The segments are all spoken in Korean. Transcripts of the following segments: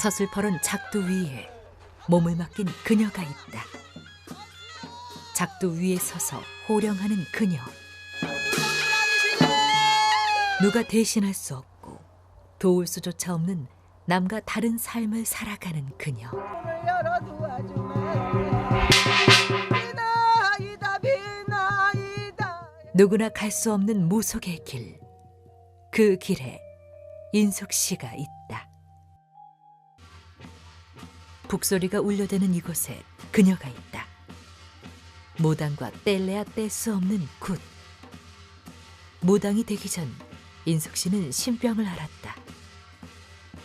서슬퍼런 작두 위에 몸을 맡긴 그녀가 있다. 작두 위에 서서 호령하는 그녀. 누가 대신할 수 없고 도울 수조차 없는 남과 다른 삶을 살아가는 그녀. 누구나 갈 수 없는 무속의 길. 그 길에 인숙 씨가 있다. 북소리가 울려대는 이곳에 그녀가 있다. 무당과 뗄래야 뗄 수 없는 굿. 무당이 되기 전 인숙 씨는 신병을 앓았다.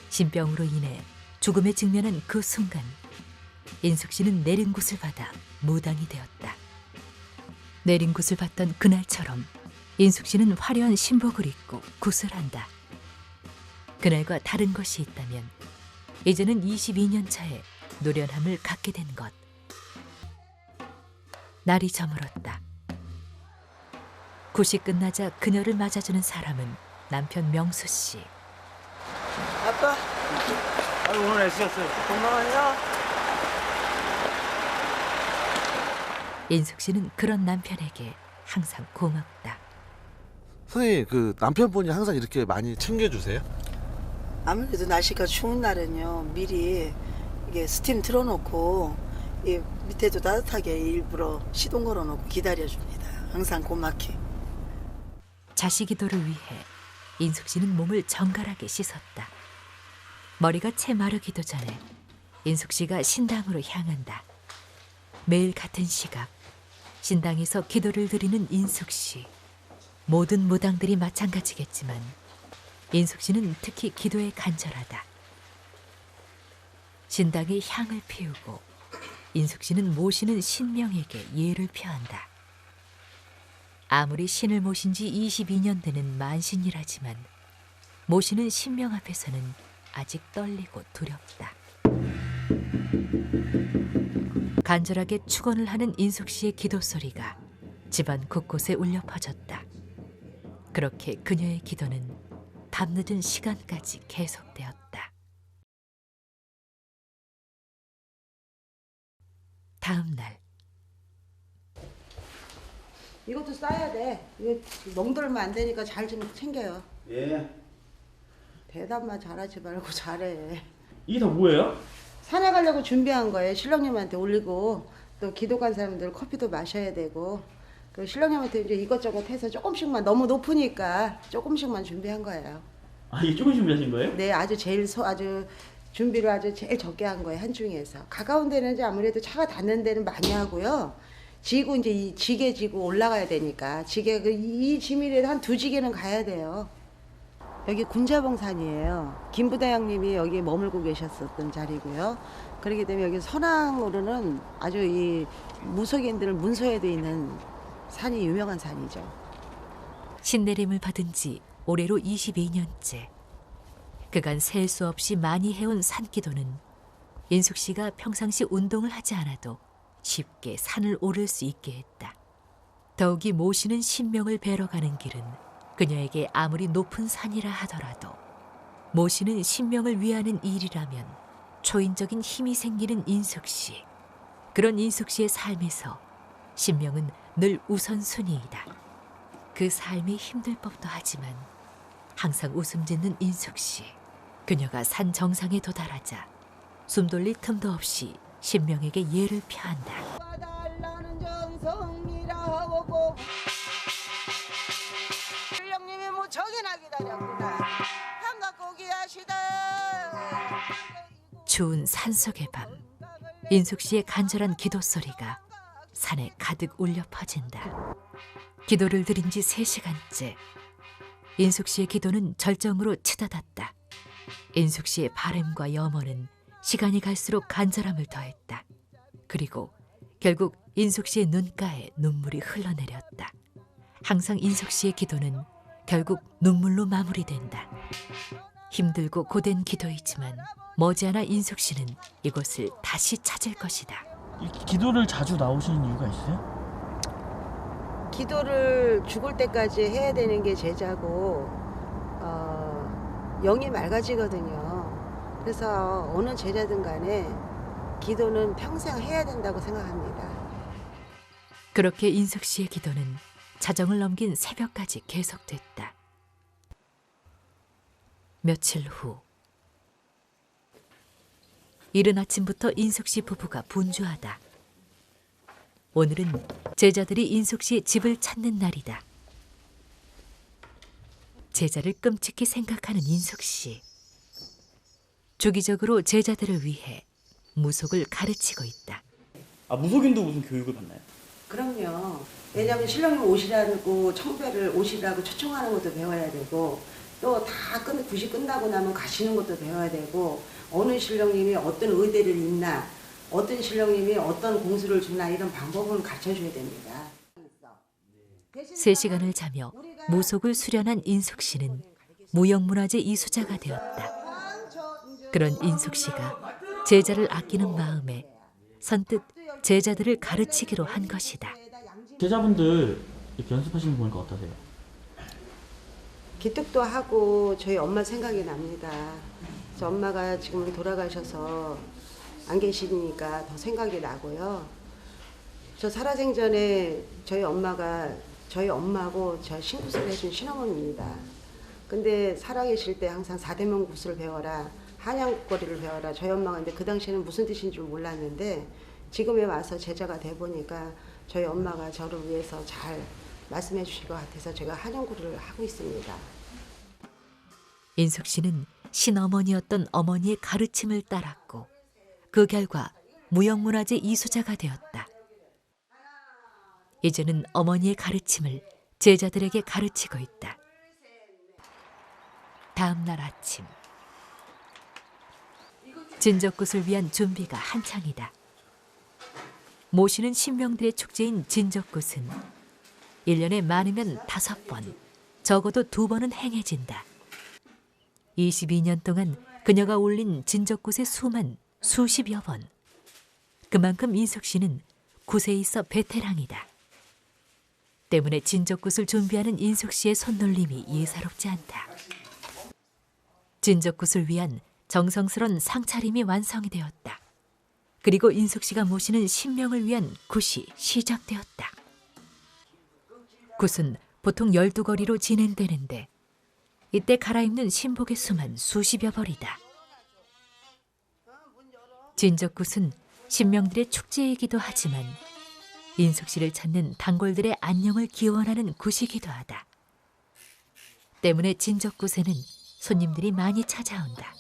신병으로 인해 죽음에 직면한 그 순간 인숙 씨는 내린 곳을 받아 무당이 되었다. 내린 곳을 받던 그날처럼 인숙 씨는 화려한 신복을 입고 굿을 한다. 그날과 다른 것이 있다면 이제는 22년 차에 노련함을 갖게 된 것. 날이 저물었다. 굿이 끝나자 그녀를 맞아주는 사람은 남편 명수 씨. 아빠 아유 오늘 애쓰셨어요. 고마워요 인숙 씨는 그런 남편에게 항상 고맙다. 선생님 그 남편분이 항상 이렇게 많이 챙겨주세요? 아무래도 날씨가 추운 날은요 미리 이게 스팀 틀어놓고 이 밑에도 따뜻하게 일부러 시동 걸어놓고 기다려줍니다 항상 고맙게 자식 기도를 위해 인숙 씨는 몸을 정갈하게 씻었다. 머리가 채 마르기도 전에 인숙 씨가 신당으로 향한다. 매일 같은 시각 신당에서 기도를 드리는 인숙 씨. 모든 무당들이 마찬가지겠지만 인숙 씨는 특히 기도에 간절하다. 신당에 향을 피우고 인숙 씨는 모시는 신명에게 예를 표한다. 아무리 신을 모신 지 22년 되는 만신이라지만 모시는 신명 앞에서는 아직 떨리고 두렵다. 간절하게 축원을 하는 인숙 씨의 기도 소리가 집안 곳곳에 울려 퍼졌다. 그렇게 그녀의 기도는 밤늦은 시간까지 계속되었다. 다음 날. 이것도 싸야 돼. 이거 멍들면 안 되니까 잘 좀 챙겨요. 예. 대답만 잘하지 말고 잘해. 이게 다 뭐예요? 산에 가려고 준비한 거예요. 신랑님한테 올리고 또 기도 간 사람들 커피도 마셔야 되고. 그 신랑님한테 이제 이것저것 해서 조금씩만 너무 높으니까 조금씩만 준비한 거예요. 아 이게 조금 준비하신 거예요? 네, 아주 제일 소 아주 준비를 아주 제일 적게 한 거예요 한 중에서 가까운 데는 이제 아무래도 차가 닿는 데는 많이 하고요. 지고 이제 이 지게 지고 올라가야 되니까 지게 그이 지밀에도 한 두 지게는 가야 돼요. 여기 군자봉산이에요. 김부대장님이 여기 머물고 계셨었던 자리고요. 그렇기 때문에 여기 선왕으로는 아주 이 무속인들을 문서에 돼 있는 산이 유명한 산이죠. 신내림을 받은 지 올해로 22년째. 그간 셀 수 없이 많이 해온 산기도는 인숙 씨가 평상시 운동을 하지 않아도 쉽게 산을 오를 수 있게 했다. 더욱이 모시는 신명을 뵈러 가는 길은 그녀에게 아무리 높은 산이라 하더라도 모시는 신명을 위하는 일이라면 초인적인 힘이 생기는 인숙 씨. 그런 인숙 씨의 삶에서 신명은 늘 우선순위이다. 그 삶이 힘들 법도 하지만 항상 웃음 짓는 인숙 씨. 그녀가 산 정상에 도달하자 숨 돌릴 틈도 없이 신명에게 예를 표한다. 신령님이 기다렸구나 고기하시다 추운 산속의 밤 인숙 씨의 간절한 기도 소리가 산에 가득 울려 퍼진다. 기도를 드린 지 세시간째 인숙 씨의 기도는 절정으로 치닫았다. 인숙 씨의 바램과 염원은 시간이 갈수록 간절함을 더했다. 그리고 결국 인숙 씨의 눈가에 눈물이 흘러내렸다. 항상 인숙 씨의 기도는 결국 눈물로 마무리된다. 힘들고 고된 기도이지만 머지않아 인숙 씨는 이곳을 다시 찾을 것이다. 이 기도를 자주 나오시는 이유가 있어요? 기도를 죽을 때까지 해야 되는 게 제자고 어, 영이 맑아지거든요 그래서 어느 제자든 간에 기도는 평생 해야 된다고 생각합니다. 그렇게 인숙 씨의 기도는 자정을 넘긴 새벽까지 계속됐다. 며칠 후 이른 아침부터 인숙 씨 부부가 분주하다. 오늘은 제자들이 인숙 씨 집을 찾는 날이다. 제자를 끔찍히 생각하는 인숙 씨. 주기적으로 제자들을 위해 무속을 가르치고 있다. 아 무속인도 무슨 교육을 받나요? 그럼요. 왜냐하면 신랑님 오시라고 청배를 오시라고 초청하는 것도 배워야 되고 또 다 끝, 굿이 끝나고 나면 가시는 것도 배워야 되고 어느 신령님이 어떤 의대를 잇나 어떤 신령님이 어떤 공수를 주나 이런 방법을 가르쳐줘야 됩니다. 세 시간을 자며 무속을 수련한 인숙 씨는 무형문화재 이수자가 되었다. 그런 인숙 씨가 제자를 아끼는 마음에 선뜻 제자들을 가르치기로 한 것이다. 제자분들 이렇게 연습하시는 거 보니까 어떠세요? 기특도 하고 저희 엄마 생각이 납니다. 그래서 엄마가 지금 돌아가셔서 안 계시니까 더 생각이 나고요. 저 살아생전에 저희 엄마가 저희 엄마고 저 신구슬 해준 신어머니입니다. 근데 살아계실 때 항상 사대명 구슬을 배워라, 한양거리를 배워라. 저희 엄마가 근데 그 당시에는 무슨 뜻인 줄 몰랐는데 지금에 와서 제자가 돼 보니까 저희 엄마가 저를 위해서 잘 말씀해 주실 것 같아서 제가 한양구를 하고 있습니다. 인숙 씨는 신어머니였던 어머니의 가르침을 따랐고 그 결과 무형문화재 이수자가 되었다. 이제는 어머니의 가르침을 제자들에게 가르치고 있다. 다음 날 아침 진적굿을 위한 준비가 한창이다. 모시는 신명들의 축제인 진적굿은 1년에 많으면 다섯 번, 적어도 두 번은 행해진다. 22년 동안 그녀가 올린 진적굿의 수만 수십여 번. 그만큼 인숙 씨는 굿에 있어 베테랑이다. 때문에 진적굿을 준비하는 인숙 씨의 손놀림이 예사롭지 않다. 진적굿을 위한 정성스런 상차림이 완성이 되었다. 그리고 인숙 씨가 모시는 신명을 위한 굿이 시작되었다. 굿은 보통 12거리로 진행되는데 이때 갈아입는 신복의 수만 수십여 벌이다. 진적굿은 신명들의 축제이기도 하지만 인숙 씨를 찾는 단골들의 안녕을 기원하는 굿이기도 하다. 때문에 진적굿에는 손님들이 많이 찾아온다.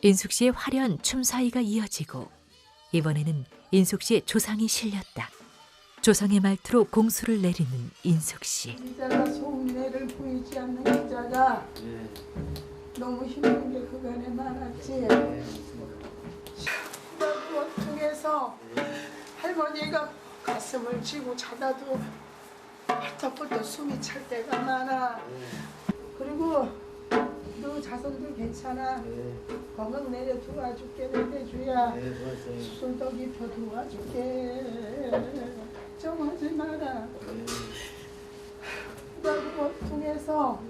인숙 씨의 화려한 춤사위가 이어지고 이번에는 인숙 씨의 조상이 실렸다. 조상의 말투로 공수를 내리는 인숙 씨. 기자가 속내를 보이지 않는 기자가 너무 힘든 게 그간에 많았지. 그걸 통해서 할머니가 가슴을 쥐고 자다도 벌떡벌떡 숨이 찰 때가 많아. 그리고 너 자손들 괜찮아. 건강 내려 도와줄게 내대주야. 수술도 입혀 도와줄게. 걱정하지 마라. 그걸 통해서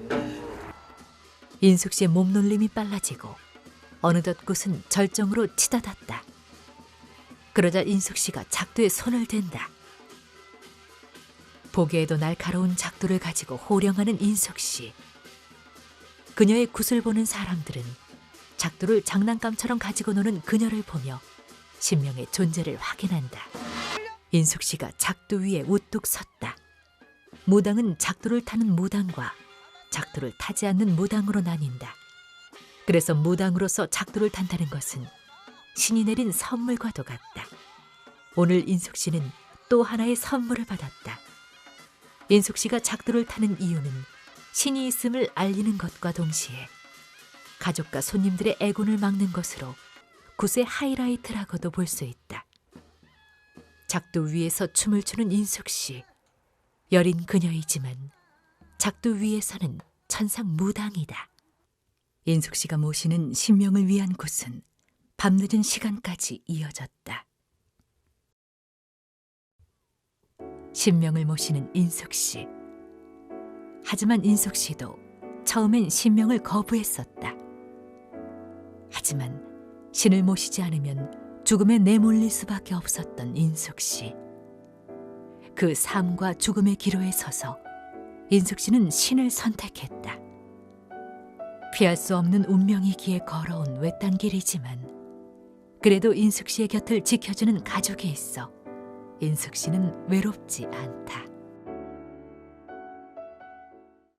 인숙 씨의 몸놀림이 빨라지고 어느덧 꽃은 절정으로 치닫았다. 그러자 인숙 씨가 작두에 손을 댄다. 보기에도 날카로운 작두를 가지고 호령하는 인숙 씨. 그녀의 굿을 보는 사람들은 작두를 장난감처럼 가지고 노는 그녀를 보며 신명의 존재를 확인한다. 인숙 씨가 작두 위에 우뚝 섰다. 무당은 작두를 타는 무당과 작두를 타지 않는 무당으로 나뉜다. 그래서 무당으로서 작두를 탄다는 것은 신이 내린 선물과도 같다. 오늘 인숙 씨는 또 하나의 선물을 받았다. 인숙 씨가 작두를 타는 이유는 신이 있음을 알리는 것과 동시에 가족과 손님들의 애군을 막는 것으로 굿의 하이라이트라고도 볼 수 있다. 작두 위에서 춤을 추는 인숙 씨. 여린 그녀이지만 작두 위에서는 천상 무당이다. 인숙 씨가 모시는 신명을 위한 곳은 밤늦은 시간까지 이어졌다. 신명을 모시는 인숙 씨. 하지만 인숙 씨도 처음엔 신명을 거부했었다. 하지만 신을 모시지 않으면 죽음에 내몰릴 수밖에 없었던 인숙 씨. 그 삶과 죽음의 기로에 서서 인숙 씨는 신을 선택했다. 피할 수 없는 운명이기에 걸어온 외딴 길이지만 그래도 인숙 씨의 곁을 지켜주는 가족이 있어 인숙 씨는 외롭지 않다.